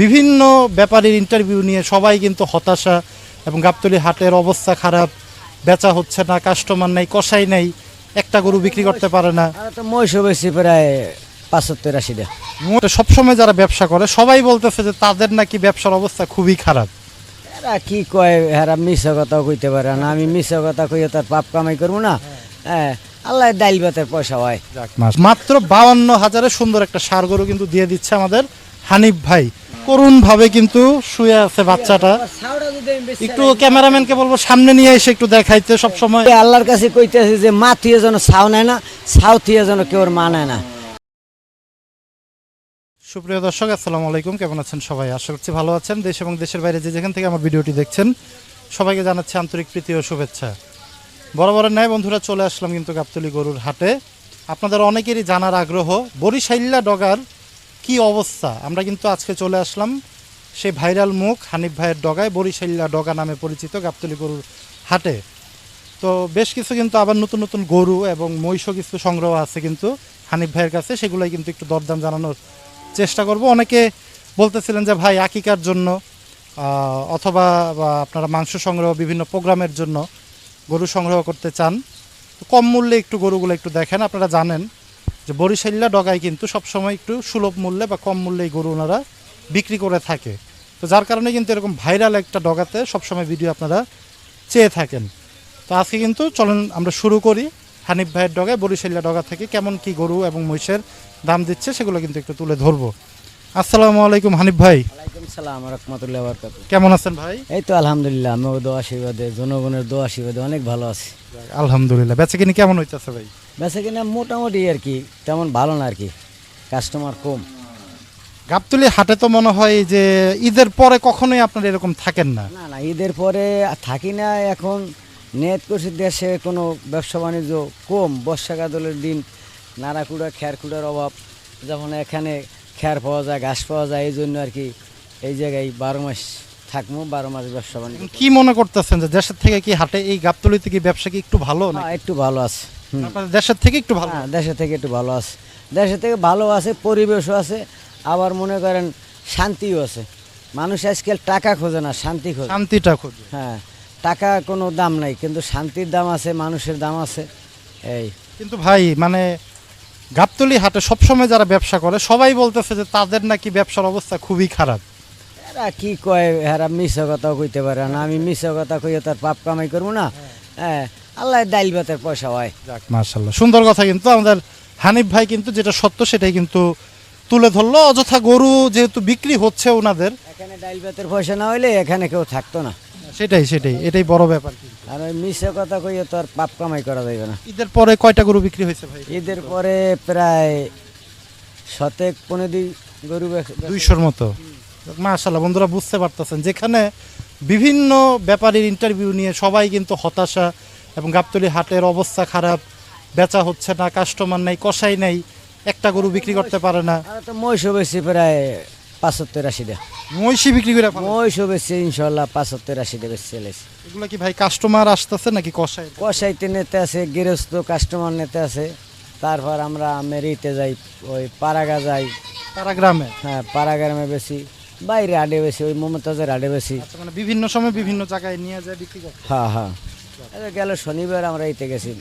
বিভিন্ন ব্যাপারীর ইন্টারভিউ নিয়ে সবাই কিন্তু হতাশা এবং গাবতলি হাটের অবস্থা খারাপ বেচা হচ্ছে না কাস্টমার নেই কষাই নেই একটা গরু বিক্রি করতে পারে না। মহিষও বেশি প্রায় পাঁচাত্তর আশিটা সবসময় যারা ব্যবসা করে সবাই বলতেছে যে তাদের নাকি ব্যবসার অবস্থা খুবই খারাপ। এরা কি কয় এরা মিশা কথাও কইতে পারে না। আমি মিশা কথা কইয়া তার পাপ কামাই করব না। হ্যাঁ আল্লাহ ডাইল ভাতের পয়সা হয়। মাত্র বাউান্ন হাজারে সুন্দর একটা সার গরু কিন্তু দিয়ে দিচ্ছে আমাদের হানিফ ভাই। করুণ ভাবে কিন্তু শুয়ে আছে বাচ্চাটা। একটু ক্যামেরাম্যানকে বলব সামনে নিয়ে এসে একটু দেখাইতে সব সময় আল্লাহর কাছে কইতেছে যে মা থিয়ে যেন ছাও নেয় না ছাও থিয়ে যেন কেউ মা নেয় না। সুপ্রিয় দর্শক আসসালামু আলাইকুম। কেমন আছেন সবাই? আশা করছি ভালো আছেন। দেশ এবং দেশের বাইরে যে যেখান থেকে আমার ভিডিওটি দেখছেন সবাইকে জানাচ্ছি আন্তরিক প্রীতি ও শুভেচ্ছা। বরাবরের ন্যায় বন্ধুরা চলে আসলাম কিন্তু গাবতলি গরুর হাটে। আপনাদের অনেকেরই জানার আগ্রহ বরিশাইল্লা ডগার কি অবস্থা? আমরা কিন্তু আজকে চলে আসলাম সেই ভাইরাল মুখ, হানিফ ভাইয়ের ডগায় বরিশাইল্লা ডগা নামে পরিচিত গাবতলি গরুর হাটে। তো বেশ কিছু কিন্তু আবার নতুন নতুন গরু এবং মহিষও কিছু সংগ্রহ আছে কিন্তু হানিফ ভাইয়ের কাছে, সেগুলোই কিন্তু একটু দরদাম জানানোর চেষ্টা করব। অনেকে বলতেছিলেন যে, ভাই, আকিকার জন্য অথবা আপনারা মাংস সংগ্রহ বিভিন্ন প্রোগ্রামের জন্য গরু সংগ্রহ করতে চান। তো কম মূল্যে একটু গরুগুলো একটু দেখেন, আপনারা জানেন। যে বরিশাল্লা ডগায় কিন্তু সবসময় একটু সুলভ মূল্যে বা কম মূল্যে গরু ওনারা বিক্রি করে থাকে। তো যার কারণে কিন্তু এরকম ভাইরাল একটা ডগাতে সবসময় ভিডিও আপনারা চেয়ে থাকেন। তো আজকে কিন্তু চলেন আমরা শুরু করি হানিফ ভাইয়ের ডগায় বরিশাল্লা ডগা থেকে কেমন কি গরু এবং মহিষের দাম দিচ্ছে সেগুলো কিন্তু একটু তুলে ধরবো। আসসালামু আলাইকুম হানিফ ভাই। রহমতুল্লাহ বরকাত কেমন আছেন ভাই? এই তো আলহামদুলিল্লাহ আমি দোয়া আশীর্বাদে জনগণের দোয়া আশীর্বাদে অনেক ভালো আছি। আলহামদুলিল্লাহ। বেচা কিনি কেমন হইতেছে ভাই? বেচা কিনা মোটামুটি আর কি তেমন ভালো না আর কি কাস্টমার কম। গাবতলি হাটে তো মনে হয় যে ঈদের পরে কখনোই আপনার এরকম থাকেন না। না না ঈদের পরে থাকি না এখন নেট করছি দেশে কোনো ব্যবসা বাণিজ্য কম বর্ষাকালের দিন নাড়াকুড়া খ্যারকুড়ার অভাব যেমন এখানে খ্যার পাওয়া যায় ঘাস পাওয়া যায় এই জন্য আর কি এই জায়গায় বারো মাস থাকব বারো মাস ব্যবসা বাণিজ্য কি মনে করতেছেন যে দেশের থেকে কি হাটে এই গাবতলিতে কি ব্যবসা কি একটু ভালো না হ্যাঁ, একটু ভালো আছে দেশের থেকে একটু ভালো? হ্যাঁ দেশে থেকে একটু ভালো আছে। দেশে থেকে ভালো আছে পরিবেশও আছে আবার মনে করেন শান্তিও আছে। মানুষ আজকাল টাকা খোঁজে না শান্তি খোঁজে। শান্তিটা খুঁজে। হ্যাঁ টাকা কোনো দাম নাই কিন্তু শান্তির দাম আছে মানুষের দাম আছে এই। কিন্তু ভাই মানে গাবতলি হাটে সবসময় যারা ব্যবসা করে সবাই বলতেছে যে তাদের নাকি ব্যবসার অবস্থা খুবই খারাপ। এরা কি কয় এরা মিশা কথাও কইতে পারে না। আমি মিশা কথা কইয়া তার পাপ কামাই করব না। হ্যাঁ আল্লাহ ডাইল ভাতের পয়সা হয়। যাক মার্শাল্লাহ সুন্দর কথা কিন্তু আমাদের হানিফ ভাই কিন্তু যেটা সত্য সেটাই কিন্তু তুলে ধরলো। অযথা গরু যেহেতু বিক্রি হচ্ছে ওনাদের। এখানে ডাইল ভাতের পয়সা না হইলে এখানে কেউ থাকতো না। সেটাই সেটাই। এটাই বড় ব্যাপার আর ওই মিশা কথা কইয়া তো আর পাপ কামাই করা যাবে না। ঈদের পরে কয়টা গরু বিক্রি হয়েছে ভাই? ঈদের পরে প্রায় শতেক পনেরো দুই গরু দুইশোর মতো। মাশাল্লাহ বন্ধুরা বুঝতে পারতেছেন। যেখানে বিভিন্ন ব্যাপারীর ইন্টারভিউ নিয়ে সবাই কিন্তু হতাশা এবং গাবতলি হাটের অবস্থা খারাপ বেচা হচ্ছে না কাস্টমার নেই কষাই নেই একটা গরু বিক্রি করতে পারে না। মহিষও বেশি প্রায় পাঁচাত্তর আশিটা মহিষি বিক্রি করে ফেলে। মহিষও বেশি ইনশাল্লাহ পাঁচাত্তর আশিটা বেশি চলেছে এগুলো কি ভাই কাস্টমার আসতেছে নাকি কষাই কষাইতে নেতে আছে গৃহস্থ কাস্টমার নেতে আছে। তারপর আমরা মেরিতে যাই ওই পাড়াগা যাই। তারা গ্রামে? হ্যাঁ পাড়াগ্রামে বেশি। বাইরে আডে বেশি ওই মমতাজের আডে বেশি। আচ্ছা মানে বিভিন্ন সময় বিভিন্ন জায়গায় নিয়ে যায় বিক্রি করে। হ্যাঁ হ্যাঁ। গেল শনিবার আমরা ইতে গেছি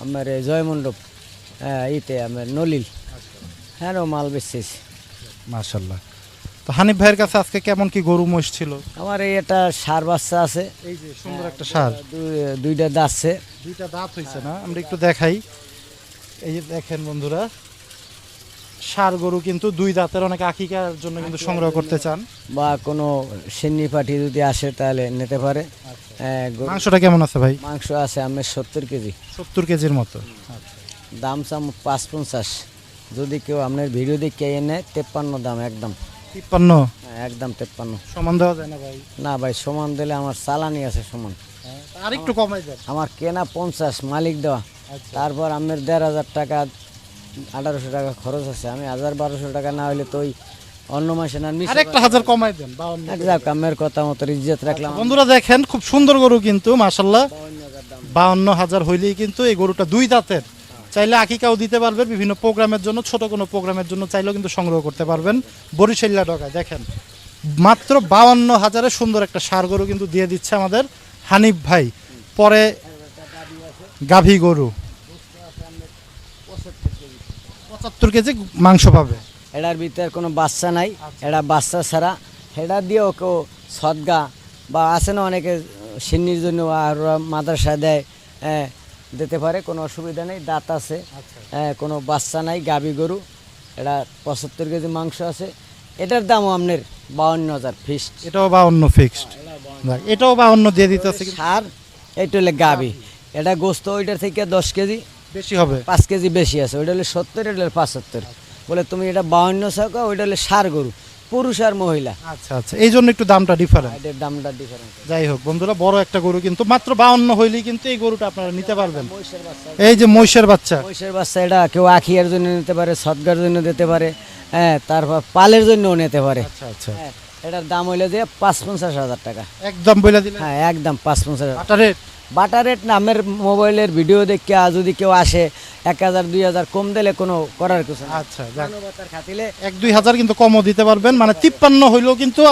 আমার জয়মণ্ডপ হ্যাঁ ইতে আমার নলিল। হ্যাঁ মাল বেচেছি মাশাল্লাহ। তো হানিফ ভাইয়ের কাছে আজকে কেমন কি গরু মহিষ ছিল? আমার এই একটা সার বাচ্চা আছে। এই যে সুন্দর একটা সার। দুই- দুইটা দাচ্ছে দুইটা দাঁত হইছে না? আমরা একটু দেখাই। এই যে দেখেন বন্ধুরা সার গরু কিন্তু দুই দাঁতের অনেক আকিকার জন্য কিন্তু সংগ্রহ করতে চান। বা কোনো সিন্নি পাঠি যদি আসে তাহলে নিতে পারে। হ্যাঁ, গরু- মাংসটা কেমন আছে ভাই? মাংস আছে আমি সত্তর কেজি। সত্তর কেজির মতো। দাম চাম পাঁচ পঞ্চাশ। যদি কেউ আপনার ভিডিও দেখে এনে তেপ্পান্ন দাম একদম। তিপ্পান্ন? হ্যাঁ, একদম তেপ্পান্ন। সমান দেওয়া যায় না ভাই? না ভাই সমান দিলে আমার চালানি আছে সমান। আর একটু কমাই দেন। আমার কেনা পঞ্চাশ মালিক দেওয়া। আচ্ছা। তারপর আমার দেড় হাজার টাকা আঠারোশো টাকা খরচ আছে। আমি হাজার বারোশো টাকা না হলে তো ওই অন্য মাসে না আর একটা হাজার কমাই দেন বাউন্ন। যাক আমের কথা মতো ইজ্জত রাখলাম। বন্ধুরা দেখেন খুব সুন্দর গরু কিন্তু মাশাল্লাহ বাউন্ন হাজার হইলেই কিন্তু এই গরুটা দুই দাঁতের। চাইলে আকিকাও দিতে পারবেন বিভিন্ন প্রোগ্রামের জন্য ছোট কোনো প্রোগ্রামের জন্য চাইলেও কিন্তু সংগ্রহ করতে পারবেন। বরিশাল্লা ডগায় দেখেন। মাত্র বাউান্ন হাজারে সুন্দর একটা সার গরু কিন্তু দিয়ে দিচ্ছে আমাদের হানিফ ভাই। পরে গাভী গরু। পঁচাত্তর কেজি মাংস পাবে। এটার ভিতরে কোনো বাচ্চা নাই এটা বাচ্চা ছাড়া। সেটা দিয়েও কেউ সদগা বা আছে না অনেকে সিন্নির জন্য আর মাদ্রাসা দেয় হ্যাঁ, দিতে পারে কোনো অসুবিধা নেই দাঁত আছে হ্যাঁ, কোনো বাচ্চা নাই গাবি গরু এটা পঁচাত্তর কেজি মাংস আছে। এটার দামও আপনার বাউন্ন হাজার ফিক্সড এটাও বাউন্ন ফিক্সড এটাও বাউন্ন দিয়ে কিন্তু সার এইটা হলে গাবি। এটা গোস্ত ওইটার থেকে দশ কেজি। বেশি হবে? পাঁচ কেজি বেশি আছে ওইটা হলে সত্তর এটা হলে পাঁচাত্তর। বলে তুমি এটা বাউন্ন চাকা ওইটা হলে সার গরু পুরুষ আর মহিলা। আচ্ছা আচ্ছা এই জন্য একটু দামটা ডিফারেন্ট এটার দামটা ডিফারেন্স যাই হোক বন্ধুরা বড় একটা গরু কিন্তু মাত্র বাউন্ন হইলেই কিন্তু এই গরুটা আপনারা নিতে পারবেন। এই যে মহিষের বাচ্চা। মহিষের বাচ্চা এটা কেউ আখিয়ার জন্য নিতে পারে সদগার জন্য দিতে পারে হ্যাঁ তারপর পালের জন্যও নিতে পারে। আচ্ছা আচ্ছা। হ্যাঁ এটার দাম হইলে যে পাঁচ পঞ্চাশ হাজার টাকা। একদম বলে দিলেন? হ্যাঁ একদম পাঁচ পঞ্চাশ হাজার। রেট বাটার রেট নামের মোবাইলের ভিডিও দেখে যদি কেউ আসে এক হাজার দুই হাজার কম দিলে কোনো করার কিছু আচ্ছা খাতিলে এক দুই হাজার কিন্তু কমও দিতে পারবেন মানে তিপ্পান্ন হইলেও কিন্তু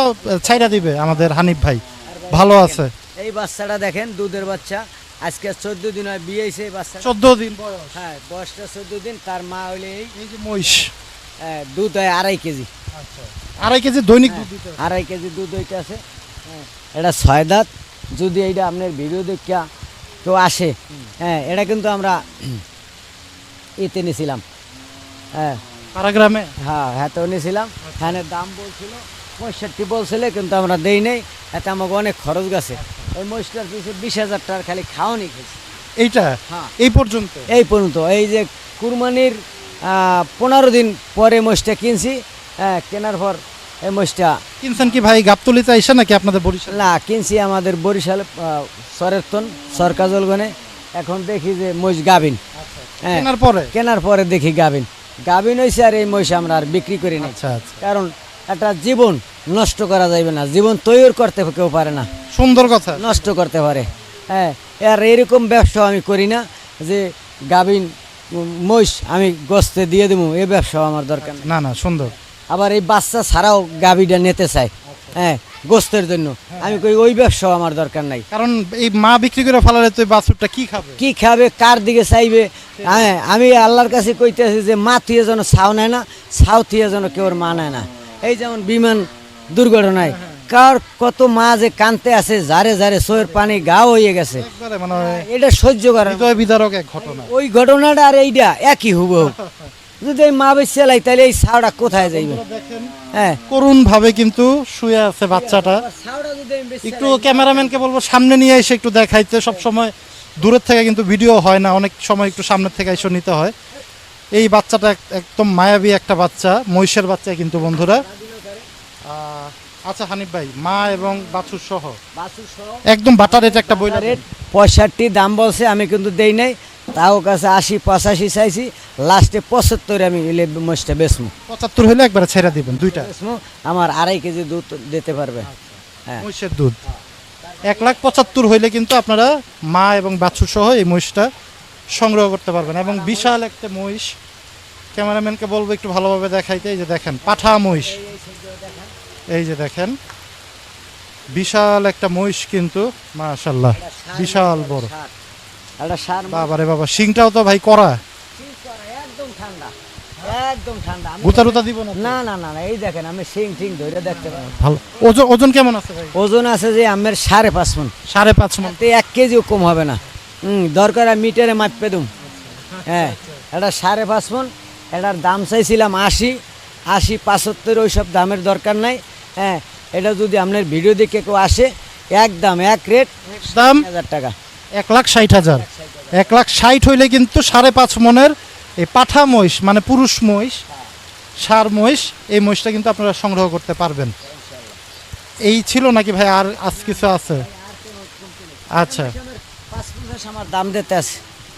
ছাইড়া দিবে আমাদের হানিফ ভাই। ভালো আছে। এই বাচ্চাটা দেখেন দুধের বাচ্চা। আজকে চোদ্দ দিন হয় বিয়ে এই বাচ্চা চোদ্দ দিন বয়স। হ্যাঁ বয়সটা চোদ্দ দিন তার মা হইলে এই যে মহিষ। হ্যাঁ, দুধ হয় আড়াই কেজি। আড়াই কেজি দৈনিক হবে। আড়াই কেজি দুধ হইতে আছে হ্যাঁ, এটা ছয় দাঁত। যদি এইটা আপনার ভিডিও দেখিয়া কেউ আসে হ্যাঁ এটা কিন্তু আমরা এতে নিয়েছিলাম হ্যাঁ। হ্যাঁ হ্যাঁ তো নিয়েছিলাম হ্যাঁ দাম বলছিল পঁয়ষট্টি বলছিলে কিন্তু আমরা দেই নেই। এতে আমাকে অনেক খরচ গেছে। ওই মহিষটার পিছনে বিশ হাজার টাকার খালি খাওয়ানি খেয়েছি। এইটা? হ্যাঁ। এই পর্যন্ত? এই পর্যন্ত। এই যে কুরবানির পনেরো দিন পরে মহিষটা কিনছি হ্যাঁ কেনার পর এই মহিষটা। কিনছেন কি ভাই? গাবতলিতে আইসা নাকি আপনাদের বরিশাল? না কিনছি আমাদের বরিশাল সরেরতন সরকার জলগনে এখন দেখি যে মহিষ গাবিন হ্যাঁ কেনার পরে? কেনার পরে দেখি গাবিন গাবিন হয়েছে আর এই মহিষ আমরা আর বিক্রি করি না আচ্ছা আচ্ছা। কারণ একটা জীবন নষ্ট করা যাবে না। জীবন তৈরি করতে কেউ পারে না। সুন্দর কথা। নষ্ট করতে পারে। হ্যাঁ আর এরকম ব্যবসা আমি করি না যে গাবিন মহিষ আমি গস্তে দিয়ে দেবো এই ব্যবসা আমার দরকার না না সুন্দর। আবার এই বাচ্চা ছাড়াও গাবিটা নিতে চাই হ্যাঁ গোস্তের জন্য। আমি কই ওই ব্যবসাও আমার দরকার নাই। কারণ এই মা বিক্রি করে ফেলালে তো বাছুরটা কি খাবে? কি খাবে কার দিকে চাইবে? হ্যাঁ আমি আল্লাহর কাছে কইতেছি যে মা থিয়ে যেন ছাও নেয় না ছাও থিয়ে যেন কেউ মা নেয় না। এই যেমন বিমান দুর্ঘটনায় কার কত মা যে কানতে আছে যারে যারে সোয়ের পানি গা হয়ে গেছে। মানে এটা সহ্য করে বিদারক এক ঘটনা। ওই ঘটনাটা আর এইটা একই হুব যদি এই মা বেশি চালাই তাহলে এই ছাওটা কোথায় যাইবে? হ্যাঁ। করুণ ভাবে কিন্তু শুয়ে আছে বাচ্চাটা। একটু ক্যামেরাম্যানকে বলব সামনে নিয়ে এসে একটু দেখাইতে। সব সময় দূরের থেকে কিন্তু ভিডিও হয় না অনেক সময় একটু সামনের থেকে এসে নিতে হয়। এই বাচ্চাটা এক- একদম মায়াবী একটা বাচ্চা মহিষের বাচ্চা কিন্তু বন্ধুরা। আচ্ছা হানিফ ভাই মা এবং বাছুর সহ? বাছুর সহ। একদম বাটার রেট একটা বই রেট পঁয়ষট্টি দাম বলছে আমি কিন্তু দেই নাই। তাও কাছে আশি পঁচাশি চাইছি লাস্টে পঁচাত্তর আমি এলে মোষটা বেচমু। পঁচাত্তর হলে একবারে ছেড়ে দিবেন দুইটা। আমার আড়াই কেজি দুধ দিতে পারবে। হ্যাঁ। মহিষের দুধ। এক লাখ পঁচাত্তর হইলে কিন্তু আপনারা মা এবং বাছুর সহ এই মহিষটা সংগ্রহ করতে পারবেন। এবং বিশাল একটা মহিষ ক্যামেরাম্যানকে বলব একটু ভালোভাবে দেখাইতে এই যে দেখেন পাঠা মহিষ। এই যে দেখেন বিশাল একটা মহিষ কিন্তু মাশাল্লাহ বিশাল বড়। একটা সার বাবারে বাবা শিংটাও তো ভাই করা একদম ঠান্ডা একদম ঠান্ডা। গুতা টুতা দিব না না না না এই দেখেন আমি সিং টিং ধরে দেখতে পাই ভালো। ওজন ওজন কেমন আছে ভাই? ওজন আছে যে আমার সাড়ে পাঁচ মন। সাড়ে পাঁচ মন। তে এক কেজিও কম হবে না। হুম দরকার মিটারে মাপে দুম। হ্যাঁ এটা সাড়ে পাঁচ মন। এটার দাম চাইছিলাম আশি। আশি পাঁচাত্তর ওইসব দামের দরকার নাই। হ্যাঁ এটা যদি আপনার ভিডিও দেখে কেউ আসে এক দাম এক রেট দাম? হাজার টাকা। এক লাখ ষাট হাজার। এক লাখ ষাট হইলে কিন্তু সাড়ে পাঁচ মনের এই পাঠা মহিষ মানে পুরুষ মহিষ সার মহিষ এই মহিষটা কিন্তু আপনারা সংগ্রহ করতে পারবেন। এই ছিল নাকি ভাই? আর আজ কিছু আছে? আচ্ছা। পাঁচ পঞ্চাশ আমার দাম দিতে আছে।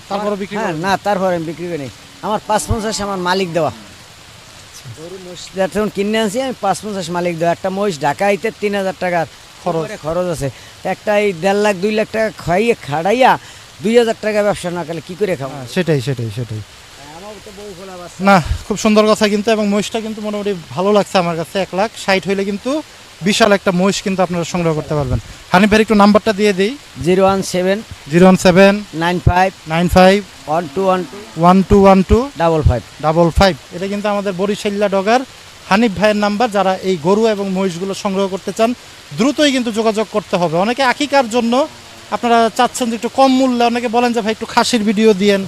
তারপরে বিক্রি হ্যাঁ না তারপরে আমি বিক্রি করি। আমার পাঁচ পঞ্চাশ আমার মালিক দেওয়া। গরু যখন কিনে আনছি আমি পাঁচ পঞ্চাশ মালিক দেওয়া। একটা মহিষ ঢাকা আইতে তিন হাজার টাকার খরচ। খরচ আছে। একটা এই দেড় লাখ দুই লাখ টাকা খাইয়ে খাড়াইয়া দুই হাজার টাকা ব্যবসা না করলে কি করে খাব? হ্যাঁ, সেটাই সেটাই সেটাই। বাচ্চা। না খুব সুন্দর কথা কিন্তু এবং মহিষটা কিন্তু মোটামুটি ভালো লাগছে আমার কাছে এক লাখ। ষাট হইলে কিন্তু বিশাল একটা মহিষ কিন্তু আপনারা সংগ্রহ করতে পারবেন। হানিফ ভাই একটু নাম্বারটা দিয়ে দিই। Zero one seven zero one seven nine five nine five one two one two one two one two double five. Double five. এটা কিন্তু আমাদের বরিশাল্লা ডগার হানিফ ভাইয়ের নাম্বার যারা এই গরু এবং মহিষগুলো সংগ্রহ করতে চান দ্রুতই কিন্তু যোগাযোগ করতে হবে। অনেকে আকিকার জন্য আপনারা চাচ্ছেন যে একটু কম মূল্যে অনেকে বলেন যে ভাই একটু খাসির ভিডিও দিয়েন।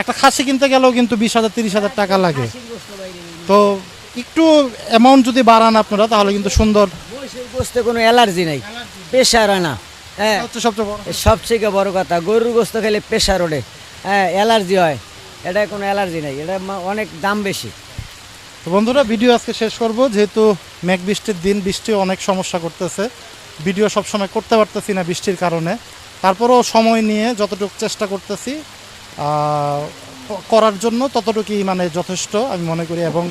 একটা খাসি কিনতে গেলেও কিন্তু বিশ হাজার তিরিশ হাজার টাকা লাগে। তো একটু অ্যামাউন্ট যদি বাড়ান আপনারা তাহলে কিন্তু সুন্দর। গোস্তে কোনো অ্যালার্জি নেই। প্রেশার হয় না। হ্যাঁ। সবচেয়ে বড়। সবথেকে বড় কথা গরুর গোস্ত খেলে প্রেশার ওঠে। হ্যাঁ অ্যালার্জি হয়। এটা কোনো অ্যালার্জি নেই। এটা অনেক দাম বেশি। বন্ধুরা, ভিডিও আজকে শেষ করব। যেহেতু মেঘ বৃষ্টির দিন, বৃষ্টি অনেক সমস্যা করতেছে। ভিডিও সবসময় করতে পারতেছি না বৃষ্টির কারণে। তারপরেও সময় নিয়ে যতটুকু চেষ্টা করতেছি করার জন্য ততটুকুই মানে যথেষ্ট আমি মনে করি। এবং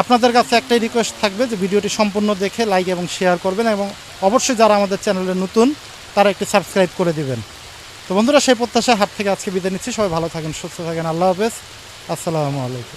আপনাদের কাছে একটাই রিকোয়েস্ট থাকবে যে ভিডিওটি সম্পূর্ণ দেখে লাইক এবং শেয়ার করবেন এবং অবশ্যই যারা আমাদের চ্যানেলে নতুন, তারা একটু সাবস্ক্রাইব করে দিবেন। তো বন্ধুরা, সেই প্রত্যাশা হাত থেকে আজকে বিদায় নিচ্ছি। সবাই ভালো থাকেন, সুস্থ থাকেন। আল্লাহ হাফেজ। আসসালামু আলাইকুম।